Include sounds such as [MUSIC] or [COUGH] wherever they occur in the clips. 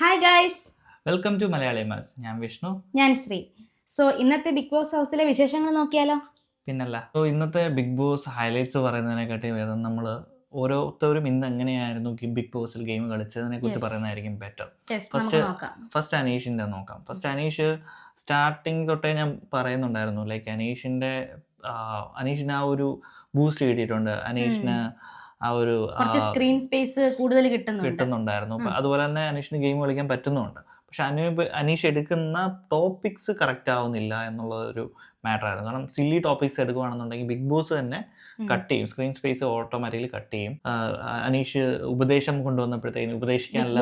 Hi guys welcome to Malayali mass ഞാൻ വിഷ്ണു. ഞാൻ Sree. So ഇന്നത്തെ ബിഗ് ബോസ് ഹൗസിലെ വിശേഷങ്ങൾ നോക്കിയാലോ? പിന്നല്ല. സോ ഇന്നത്തെ ബിഗ് ബോസ് ഹൈലൈറ്റ്സ് പറയുന്നതിനെക്കാട്ടി വേദം നമ്മൾ ഓരോരുത്തരും ഇന്ന് എങ്ങനെയായിരുന്നു ബിഗ് ബോസിൽ ഗെയിം കളിച്ചതിനെ കുറിച്ച് പറയുന്നതായിരിക്കും ബെറ്റർ ഫസ്റ്റ് ഫസ്റ്റ് അനീഷിന്റെ നോക്കാം. ഫസ്റ്റ് അനീഷ് സ്റ്റാർട്ടിങ് തൊട്ടേ ഞാൻ പറയുന്നുണ്ടായിരുന്നു. ലൈക്ക് അനീഷിന്റെ അനീഷിന് ആ ഒരു ബൂസ്റ്റ് കിട്ടിയിട്ടുണ്ട്. അനീഷിന് ആ ഒരു സ്ക്രീൻ സ്പേസ് കൂടുതൽ കിട്ടുന്നുണ്ട്. കിട്ടുന്നുണ്ടായിരുന്നു. അതുപോലെ തന്നെ അനീഷിന് ഗെയിം കളിക്കാൻ പറ്റുന്നുണ്ട്. പക്ഷെ അനു അനീഷ് എടുക്കുന്ന ടോപ്പിക്സ് കറക്റ്റ് ആവുന്നില്ല എന്നുള്ള ഒരു മാറ്റർ ആയിരുന്നു. കാരണം സില്ലി ടോപ്പിക്സ് എടുക്കുകയാണെന്നുണ്ടെങ്കിൽ ബിഗ് ബോസ് തന്നെ കട്ട് ചെയ്യും. സ്ക്രീൻ സ്പേസ് ഓട്ടോമാറ്റിക്കലി കട്ട് ചെയ്യും. അനീഷ് ഉപദേശം കൊണ്ടുവന്നപ്പോഴത്തേക്കും ഉപദേശിക്കാനല്ല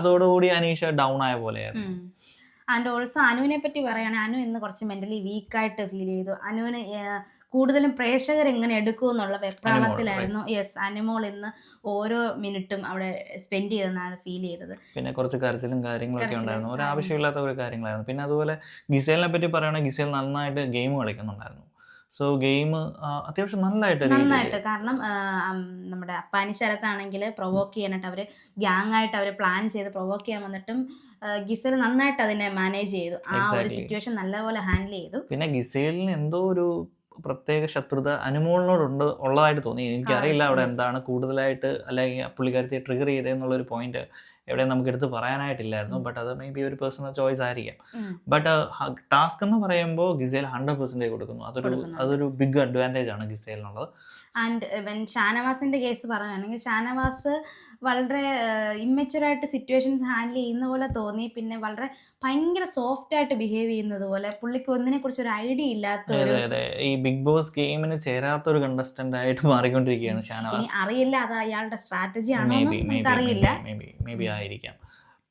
അതോടുകൂടി അനീഷ് ഡൗൺ ആയ പോലെയായിരുന്നു. ആൻഡ് ഓൾസോ അനുവിനെ പറ്റി പറയുകയാണെങ്കിൽ അനു ഇന്ന് കുറച്ച് മെന്റലി വീക്കായിട്ട് ഫീൽ ചെയ്തു. അനുവിന് കൂടുതലും പ്രേക്ഷകർ എങ്ങനെ എടുക്കും എന്നുള്ള വെപ്രാളത്തിലായിരുന്നു യെസ് അനിമോൾ ഇന്ന് ഓരോ മിനിറ്റും അവിടെ സ്പെൻഡ് ചെയ്തെന്നാണ് ഫീൽ ചെയ്തത്. പിന്നെ കുറച്ച് കരച്ചിലും കാര്യങ്ങളൊക്കെ ഉണ്ടായിരുന്നു. ഒരു ആവശ്യമില്ലാത്ത ഒരു കാര്യങ്ങളായിരുന്നു. പിന്നെ അതുപോലെ ഗിസേലിനെ പറ്റി പറയുകയാണെങ്കിൽ ഗിസേൽ നന്നായിട്ട് ഗെയിം കളിക്കുന്നുണ്ടായിരുന്നു. സോ ഗെയിം അത്യാവശ്യം നന്നായിട്ട് നന്നായിട്ട്. കാരണം നമ്മുടെ അപ്പാനി ശരത്താണെങ്കിൽ പ്രൊവോക്ക് ചെയ്യാനായിട്ട് അവർ ഗ്യാങ് ആയിട്ട് അവർ പ്ലാൻ ചെയ്ത് പ്രൊവോക്ക് ചെയ്യാൻ വന്നിട്ടും ഗിസൽ നന്നായിട്ട് അതിനെ മാനേജ് ചെയ്തു. ആ ഒരു സിറ്റുവേഷൻ നല്ലപോലെ ഹാൻഡിൽ ചെയ്തു. പിന്നെ ഗിസേലിന് എന്തോ ഒരു പ്രത്യേക ശത്രുത അനുമോളിനോടുണ്ട് ഉള്ളതായിട്ട് തോന്നി. എനിക്കറിയില്ല അവിടെ എന്താണ് കൂടുതലായിട്ട് അല്ലെങ്കിൽ പുള്ളിക്കാരത്തെ ട്രിഗർ ചെയ്തതെന്നുള്ളൊരു പോയിന്റ് എവിടെ നമുക്ക് എടുത്ത് പറയാനായിട്ടില്ലായിരുന്നു ബട്ട് അത് മേ ബി ഒരു പേഴ്സണൽ ചോയ്സ് ആയിരിക്കാം ബട്ട് ടാസ്ക് എന്ന് പറയുമ്പോൾ ഗിസേൽ ഹൺഡ്രഡ് പെർസെന്റേജ് കൊടുക്കുന്നു അതൊരു അതൊരു ബിഗ് അഡ്വാന്റേജ് ആണ് ഗിസേലിനുള്ളത് ആൻഡ് വെൻ ഷാനവാസിന്റെ കേസ് പറയുകയാണെങ്കിൽ ഷാനവാസ് വളരെ ഇമ്മച്ചുറായിട്ട് സിറ്റുവേഷൻസ് ഹാൻഡിൽ ചെയ്യുന്ന പോലെ തോന്നി പിന്നെ വളരെ ഭയങ്കര സോഫ്റ്റ് ആയിട്ട് ബിഹേവ് ചെയ്യുന്നത് പോലെ പുള്ളിക്ക് ഒന്നിനെ കുറിച്ച് ഒരു ഐഡിയ ഇല്ലാത്ത ഈ ബിഗ് ബോസ് ഗെയിമിന് ചേരാത്ത ഒരു കണ്ടസ്റ്റന്റ് ആയിട്ട് മാറിക്കൊണ്ടിരിക്കുകയാണ് ഷാനവാസ് അറിയില്ല അത് അയാളുടെ സ്ട്രാറ്റജി ആണോ അറിയില്ല ആയിരിക്കാം.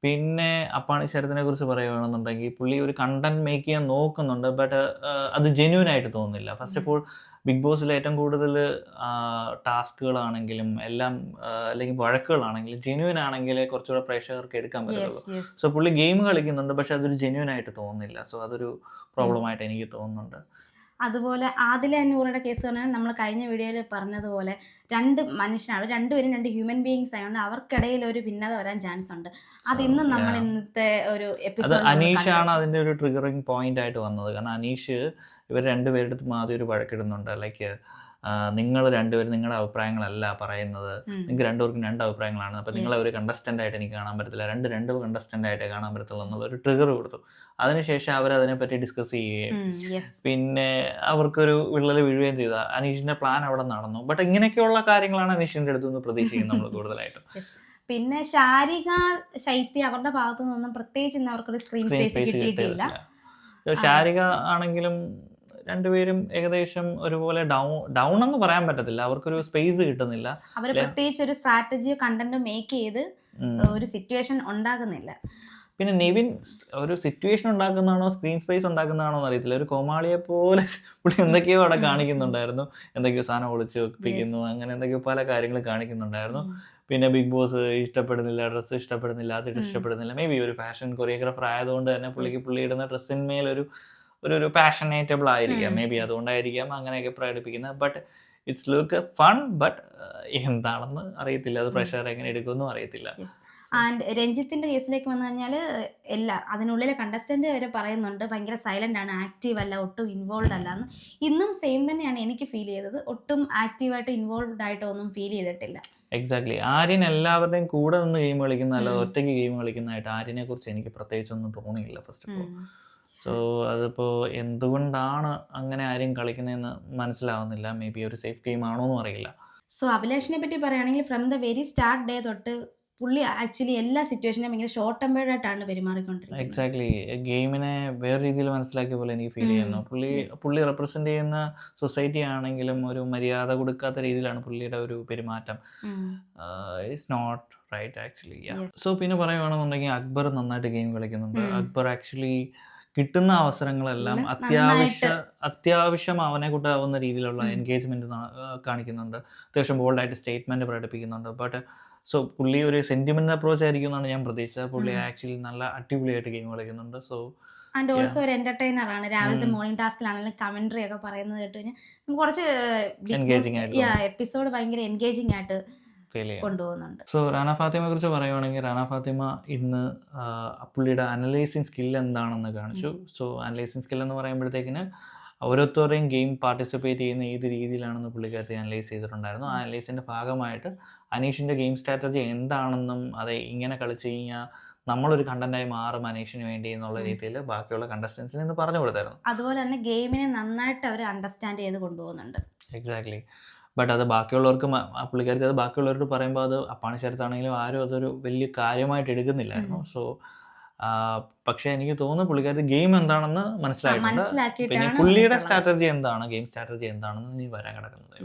പിന്നെ അപ്പാണി ശരത്തിനെ കുറിച്ച് പറയുകയാണെന്നുണ്ടെങ്കിൽ പുള്ളി ഒരു കണ്ടന്റ് മേക്ക് ചെയ്യാൻ നോക്കുന്നുണ്ട് ബട്ട് അത് ജെന്യൂൻ ആയിട്ട് തോന്നുന്നില്ല. ഫസ്റ്റ് ഓഫ് ഓൾ ബിഗ് ബോസിൽ ഏറ്റവും കൂടുതൽ ടാസ്കുകളാണെങ്കിലും എല്ലാം അല്ലെങ്കിൽ വഴക്കുകളാണെങ്കിലും ജെന്യൂൻ ആണെങ്കിൽ കുറച്ചുകൂടെ പ്രേക്ഷകർക്ക് എടുക്കാൻ പറ്റുള്ളൂ സോ പുള്ളി ഗെയിം കളിക്കുന്നുണ്ട് പക്ഷെ അതൊരു ജെന്യൂൻ ആയിട്ട് തോന്നുന്നില്ല. സോ അതൊരു പ്രോബ്ലം ആയിട്ട് എനിക്ക് തോന്നുന്നുണ്ട്. അതുപോലെ ആദില അന്നൂറുടെ കേസ് പറഞ്ഞാൽ നമ്മൾ കഴിഞ്ഞ വീഡിയോയിൽ പറഞ്ഞതുപോലെ രണ്ട് മനുഷ്യനാണ് രണ്ടുപേരും രണ്ട് ഹ്യൂമൻ ബീയിങ്സ് ആയതുകൊണ്ട് അവർക്കിടയിൽ ഒരു ഭിന്നത വരാൻ ചാൻസ് ഉണ്ട്. അത് ഇന്നും നമ്മൾ ഇന്നത്തെ ഒരു എപ്പിസോഡ് അനീഷാണ് അതിന്റെ ഒരു ട്രിഗറിങ് പോയിന്റ് ആയിട്ട് വന്നത്. കാരണം അനീഷ് ഇവർ രണ്ടുപേരുടെ അടുത്തും ആദ്യം ഒരു വഴക്കിടുന്നുണ്ട്. ലൈക്ക് നിങ്ങൾ രണ്ടുപേരും നിങ്ങളുടെ അഭിപ്രായങ്ങളല്ല പറയുന്നത്. നിങ്ങൾക്ക് രണ്ടുപേർക്കും രണ്ട് അഭിപ്രായങ്ങളാണ്. അപ്പോൾ നിങ്ങളെ ഒരു കണ്ടസ്റ്റന്റ് ആയിട്ട് എനിക്ക് കാണാൻ പറ്റത്തില്ല. രണ്ട് രണ്ട് കണ്ടസ്റ്റന്റ് ആയിട്ട് കാണാൻ പറ്റത്തുള്ളൂ എന്നുള്ള ഒരു ട്രിഗർ കൊടുത്തു. അതിനുശേഷം അവർ അതിനെപ്പറ്റി ഡിസ്കസ് ചെയ്യുകയും പിന്നെ അവർക്കൊരു വിള്ളൽ വീഴുകയും ചെയ്ത. അനീഷിന്റെ പ്ലാൻ അവിടെ നടന്നു. ബട്ട് ഇങ്ങനെയൊക്കെയുള്ള കാര്യങ്ങളാണ് അനീഷിന്റെ അടുത്ത് നിന്ന് പ്രതീക്ഷിക്കുന്നത് നമ്മൾ കൂടുതലായിട്ടും. [LAUGHS] പിന്നെ ശാരിക ശൈത്യം അവരുടെ ഭാഗത്തു നിന്നും പ്രത്യേകിച്ച് ഇന്ന് അവർക്കൊരു സ്ക്രീൻ സ്പേസ് കിട്ടിയിട്ടില്ല. ശാരിക ആണെങ്കിലും രണ്ടുപേരും ഏകദേശം ഒരുപോലെ ഡൗൺ ഡൗൺ എന്ന് പറയാൻ പറ്റത്തില്ല. അവർക്കൊരു സ്പേസ് കിട്ടുന്നില്ല. അവർ. പ്രത്യേകിച്ച് ഒരു സ്ട്രാറ്റജിയോ കണ്ടന്റോ മേക്ക് ചെയ്ത് ഒരു സിറ്റുവേഷൻ ഉണ്ടാകുന്നില്ല പിന്നെ നിവിൻ ഒരു സിറ്റുവേഷൻ ഉണ്ടാക്കുന്നതാണോ സ്ക്രീൻ സ്പേസ് ഉണ്ടാക്കുന്നതാണോ എന്ന് അറിയത്തില്ല ഒരു കോമാളിയെ പോലെ [LAUGHS] പുള്ളി എന്തൊക്കെയോ അവിടെ കാണിക്കുന്നുണ്ടായിരുന്നു. എന്തൊക്കെയോ സാധനം ഒളിച്ച് വെപ്പിക്കുന്നു. അങ്ങനെ എന്തൊക്കെയോ പല കാര്യങ്ങൾ കാണിക്കുന്നുണ്ടായിരുന്നു. പിന്നെ ബിഗ് ബോസ് ഇഷ്ടപ്പെടുന്നില്ല ഡ്രസ്സ് ഇഷ്ടപ്പെടുന്നില്ല അത്. ഇഷ്ടപ്പെടുന്നില്ല. മേ ബി ഒരു ഫാഷൻ കൊറിയോഗ്രാഫർ ആയതുകൊണ്ട് തന്നെ പുള്ളിക്ക് പുള്ളി ഇടുന്ന ഡ്രസ്സിന്മേൽ ഒരു ഒരു പാഷനേറ്റബിൾ ആയിരിക്കാം. മേ ബി അതുകൊണ്ടായിരിക്കാം അങ്ങനെയൊക്കെ പ്രകടിപ്പിക്കുന്നത്. But it's look fun but എന്താണെന്ന് അറിയത്തില്ല. അത് പ്രഷർ എങ്ങനെ എടുക്കുമെന്നും അറിയത്തില്ല. ആൻഡ് രഞ്ജിത്തിന്റെ കേസിലേക്ക് വന്നു കഴിഞ്ഞാൽ എല്ലാ അതിനുള്ളിലെ കണ്ടസ്റ്റന്റ് വരെ പറയുന്നുണ്ട് ഭയങ്കര സൈലന്റ് ആണ് ആക്റ്റീവ് അല്ല ഒട്ടും ഇൻവോൾവ് അല്ല എന്ന്. ഇന്നും സെയിം തന്നെയാണ് എനിക്ക് ഫീൽ ചെയ്തത്. ഒട്ടും ആക്റ്റീവായിട്ട് ഇൻവോൾവ് ആയിട്ടോ ഒന്നും ഫീൽ ചെയ്തിട്ടില്ല. എക്സാക്ട്ലി ആര്യൻ എല്ലാവരുടെയും കൂടെ നിന്ന് ഗെയിം കളിക്കുന്ന അല്ലാതെ ഒറ്റയ്ക്ക് ഗെയിം കളിക്കുന്നതായിട്ട് ആര്യനെ കുറിച്ച് എനിക്ക് പ്രത്യേകിച്ചൊന്നും തോന്നിയില്ല ഫസ്റ്റ് ഓഫ് ഓൾ സോ അതിപ്പോൾ എന്തുകൊണ്ടാണ് അങ്ങനെ ആരും കളിക്കുന്നതെന്ന് മനസ്സിലാവുന്നില്ല. മേ ബി ഒരു സേഫ് ഗെയിം ആണോ എന്ന് അറിയില്ല. സോ അഭിലാഷിനെ പറ്റി പറയുകയാണെങ്കിൽ from the very start day തൊട്ട് പുള്ളി ആക്ച്വലി എല്ലാ സിറ്റുവേഷനും ഭയങ്കര ഷോർട്ട് ടെമ്പേർഡ് ആയിട്ടാണ് പെരുമാറിക്കൊണ്ടിരിക്കുന്നത്. എക്സാക്ട്ലി ഗെയിമിനെ വേറെ രീതിയിൽ മനസ്സിലാക്കിയ പോലെ എനിക്ക് ഫീൽ ചെയ്യുന്നു. പുള്ളി. പുള്ളി റെപ്രസെന്റ് ചെയ്യുന്ന സൊസൈറ്റി ആണെങ്കിലും ഒരു മര്യാദ കൊടുക്കാത്ത രീതിയിലാണ് പുള്ളിയുടെ ഒരു പെരുമാറ്റം. It's not right actually so പിന്നെ പറയുകയാണെന്നുണ്ടെങ്കിൽ അക്ബർ നന്നായിട്ട് ഗെയിം കളിക്കുന്നുണ്ട്. അക്ബർ ആക്ച്വലി കിട്ടുന്ന അവസരങ്ങളെല്ലാം അത്യാവശ്യ അത്യാവശ്യം അവനെ കൂട്ടാവുന്ന രീതിയിലുള്ള എൻഗേജ്മെന്റ് കാണിക്കുന്നുണ്ട്. അത്യാവശ്യം ബോൾഡായിട്ട് സ്റ്റേറ്റ്മെന്റ് പ്രകടിപ്പിക്കുന്നുണ്ട്. ബട്ട് സോ പുള്ളി ഒരു സെന്റിമെന്റ് അപ്രോച്ച് ആയിരിക്കും എന്നാണ് ഞാൻ പ്രതീക്ഷിച്ചത്. പുള്ളി ആക്ച്വലി നല്ല അടിപൊളിയായിട്ട് ഗെയിം കളിക്കുന്നുണ്ട്. സോ ആൻഡ് ഓൾസോ ഒരു എന്റർടൈനർ ആണ്. രാവിലത്തെ. മോർണിംഗ് ടാസ്കിലാണെങ്കിലും കമന്ററി ഒക്കെ പറയുന്നത് കേട്ട് കഴിഞ്ഞാൽ നമുക്ക് കുറച്ച്. എപ്പിസോഡ് ഭയങ്കര എൻഗേജിങ് ആയിട്ട് കൊണ്ടുപോകുന്നുണ്ട്. സോ റാണ ഫാത്തിമയെ കുറിച്ച് പറയുവാണെങ്കിൽ റാണ ഫാത്തിമ ഇന്ന് പുള്ളിയുടെ അനലൈസിങ് സ്കിൽ എന്താണെന്ന് കാണിച്ചു. സോ അനലൈസിങ് സ്കിൽ എന്ന് പറയുമ്പോഴത്തേക്കിന് ഓരോരുത്തരുടെയും ഗെയിം പാർട്ടിസിപ്പേറ്റ് ചെയ്യുന്ന ഏത് രീതിയിലാണെന്ന് പുള്ളിക്കാരത്തി അനലൈസ് ചെയ്തിട്ടുണ്ടായിരുന്നു. ആ അനലൈസിന്റെ ഭാഗമായിട്ട് അനീഷിന്റെ ഗെയിം സ്ട്രാറ്റജി എന്താണെന്നും അത് ഇങ്ങനെ കളിച്ചു കഴിഞ്ഞാൽ നമ്മളൊരു കണ്ടന്റായി മാറും അനീഷിന് വേണ്ടി എന്നുള്ള. രീതിയിൽ ബാക്കിയുള്ള കണ്ടസ്റ്റൻസിന് ഇന്ന് പറഞ്ഞു കൊടുത്തായിരുന്നു. അതുപോലെ തന്നെ ഗെയിമിനെ നന്നായിട്ട് അവർ അണ്ടർസ്റ്റാൻഡ് ചെയ്ത് കൊണ്ടുപോകുന്നുണ്ട്. എക്സാക്ട്ലി ബട്ട് അത് ബാക്കിയുള്ളവർക്ക് പുള്ളിക്കാരി പുള്ളിക്കാരത്തി അത് ബാക്കിയുള്ളവരോട് പറയുമ്പോൾ അത് അപ്പാണി ചേർത്താണെങ്കിലും ആരും അതൊരു വലിയ കാര്യമായിട്ട് എടുക്കുന്നില്ലായിരുന്നു. സോ പക്ഷേ എനിക്ക് തോന്നുന്നു പുള്ളിക്കാരത്തി ഗെയിം എന്താണെന്ന് മനസ്സിലായിട്ടുണ്ട്. പിന്നെ പുള്ളിയുടെ സ്ട്രാറ്റജി എന്താണ്? ഗെയിം സ്ട്രാറ്റജി എന്താണെന്ന് ഇനി വരാൻ കിടക്കുന്നത്.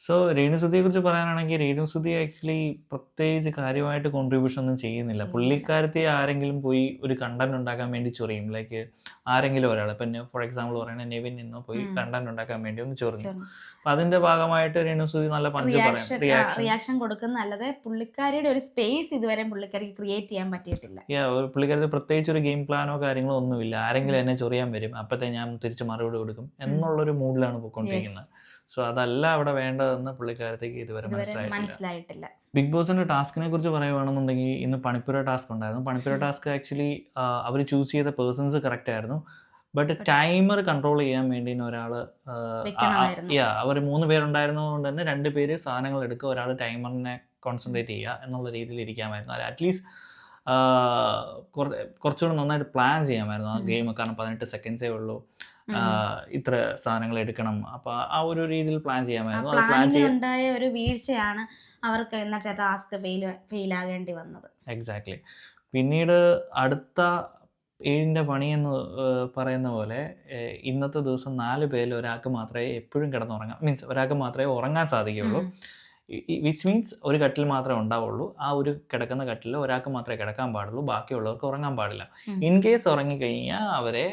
സോ രേണുസുതിയെ കുറിച്ച് പറയാനാണെങ്കിൽ രേണുസുതി ആക്ച്വലി പ്രത്യേകിച്ച് കാര്യമായിട്ട് കോൺട്രിബ്യൂഷൻ ഒന്നും ചെയ്യുന്നില്ല. പുള്ളിക്കാരത്തെ ആരെങ്കിലും പോയി ഒരു കണ്ടന്റ് ഉണ്ടാക്കാൻ വേണ്ടി ചൊറിയും. ലൈക്ക് ആരെങ്കിലും ഒരാൾ ഇപ്പം ഫോർ എക്സാമ്പിൾ പറയുന്നത് നെവിൻ നിന്നോ പോയി കണ്ടന്റ് ഉണ്ടാക്കാൻ വേണ്ടി ഒന്ന് ചൊറിഞ്ഞു. ചെറു- അപ്പൊ അതിന്റെ ഭാഗമായിട്ട് രേണുസുതി നല്ല പഞ്ച് പറയാം. റിയാക്ഷൻ കൊടുക്കുന്നത് പുള്ളിക്കാരിയുടെ ഒരു സ്പേസ് ഇതുവരെ പുള്ളിക്കാരിക്ക് ക്രിയേറ്റ് ചെയ്യാൻ പറ്റിയിട്ടില്ല. പുള്ളിക്കാരത്തെ പ്രത്യേകിച്ച് ഒരു ഗെയിം പ്ലാനോ കാര്യങ്ങളോ ഒന്നുമില്ല. ആരെങ്കിലും എന്നെ ചൊറിയാൻ വരും. അപ്പത്തെ ഞാൻ തിരിച്ച് മറുപടി കൊടുക്കും. എന്നുള്ളൊരു മൂഡിലാണ് പോയിക്കൊണ്ടിരിക്കുന്നത്. സോ അതല്ല അവിടെ വേണ്ടതെന്ന് പുള്ളിക്കാരത്തേക്ക് ഇതുവരെ മനസ്സിലായിട്ടില്ല. ബിഗ് ബോസിന്റെ ടാസ്കിനെ കുറിച്ച് പറയുവാണെന്നുണ്ടെങ്കിൽ ഇന്ന് പണിപ്പുര ടാസ്ക് ഉണ്ടായിരുന്നു. പണിപ്പുര ടാസ്ക് ആക്ച്വലി അവർ ചൂസ് ചെയ്ത പേഴ്സൺസ് കറക്റ്റ് ആയിരുന്നു. ബട്ട് ടൈമർ കൺട്രോൾ ചെയ്യാൻ വേണ്ടി ഒരാൾ. യാ അവർ മൂന്ന് പേരുണ്ടായിരുന്നതുകൊണ്ട് തന്നെ രണ്ട് പേര് സാധനങ്ങൾ എടുക്കുക ഒരാൾ ടൈമറിനെ കോൺസെൻട്രേറ്റ് ചെയ്യുക എന്നുള്ള രീതിയിൽ ഇരിക്കാമായിരുന്നു. അറ്റ്ലീസ്റ്റ് കുറച്ചുകൂടെ നന്നായിട്ട് പ്ലാൻ ചെയ്യാമായിരുന്നു ആ ഗെയിം കാരണം പതിനെട്ട് സെക്കൻഡ്സേ ഉള്ളൂ. ഇത്ര സാധനങ്ങൾ എടുക്കണം. അപ്പൊ ആ ഒരു രീതിയിൽ പ്ലാൻ ചെയ്യാമായിരുന്നു. അത് പ്ലാൻ ഉണ്ടായ ഒരു വീഴ്ചയാണ് അവർക്ക് ഇന്നത്തെ ടാസ്ക് ഫെയിൽ ഫെയിൽ ആകേണ്ടി വന്നത്. എക്സാക്ട്ലി പിന്നീട് അടുത്ത ഏഴിന്റെ പണി എന്ന് പറയുന്ന പോലെ ഇന്നത്തെ ദിവസം നാല് പേരിൽ ഒരാൾക്ക് മാത്രമേ എപ്പോഴും കിടന്നുറങ്ങാൻ മീൻസ് ഒരാൾക്ക് മാത്രമേ ഉറങ്ങാൻ സാധിക്കുകയുള്ളൂ. വിച്ച് മീൻസ് ഒരു കട്ടിൽ മാത്രമേ ഉണ്ടാവുള്ളൂ. ആ ഒരു കിടക്കുന്ന കട്ടിൽ ഒരാൾക്ക് മാത്രമേ കിടക്കാൻ പാടുള്ളൂ. ബാക്കിയുള്ളവർക്ക് ഉറങ്ങാൻ പാടില്ല. ഇൻ കേസ് ഉറങ്ങിക്കഴിഞ്ഞാൽ അവരെ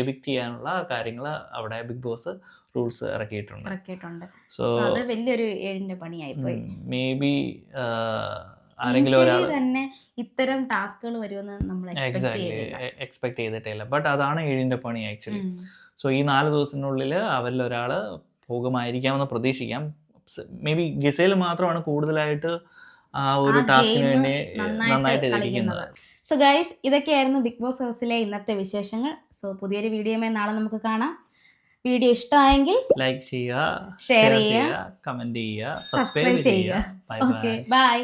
എബിക്ട് ചെയ്യാനുള്ള കാര്യങ്ങൾ അവിടെ ബിഗ് ബോസ് റൂൾസ് ഇറക്കിയിട്ടുണ്ട്. സോ അത് വലിയൊരു ഏഴിന്റെ പണിയായി പോയി മേ ബി ആരെങ്കിലും തന്നെ ഇത്തരം ടാസ്കുകൾ വരുമെന്ന് നമ്മൾ എക്സാക്ട്ലി എക്സ്പെക്ട് ചെയ്തിട്ടില്ല. ബട്ട് അതാണ് ഏഴിന്റെ പണി ആക്ച്വലി സോ ഈ നാല് ദിവസത്തിനുള്ളിൽ അവരിൽ ഒരാൾ പോകുമായിരിക്കാമെന്ന് പ്രതീക്ഷിക്കാം. മേ ബി ഗസയിൽ മാത്രമാണ് കൂടുതലായിട്ട് ആ ഒരു ടാസ്കിന് വേണ്ടി നന്നായിട്ട്. ഇരിക്കുന്നത് സോ ഗൈസ് ഇതൊക്കെയായിരുന്നു ബിഗ് ബോസ് ഹൗസിലെ ഇന്നത്തെ വിശേഷങ്ങൾ. സോ പുതിയൊരു വീഡിയോയുമായി നാളെ നമുക്ക് കാണാം. വീഡിയോ ഇഷ്ടമായെങ്കിൽ ലൈക്ക് ചെയ്യുക ഷെയർ ചെയ്യുക കമന്റ് ചെയ്യുക സബ്സ്ക്രൈബ് ചെയ്യുക. ബൈ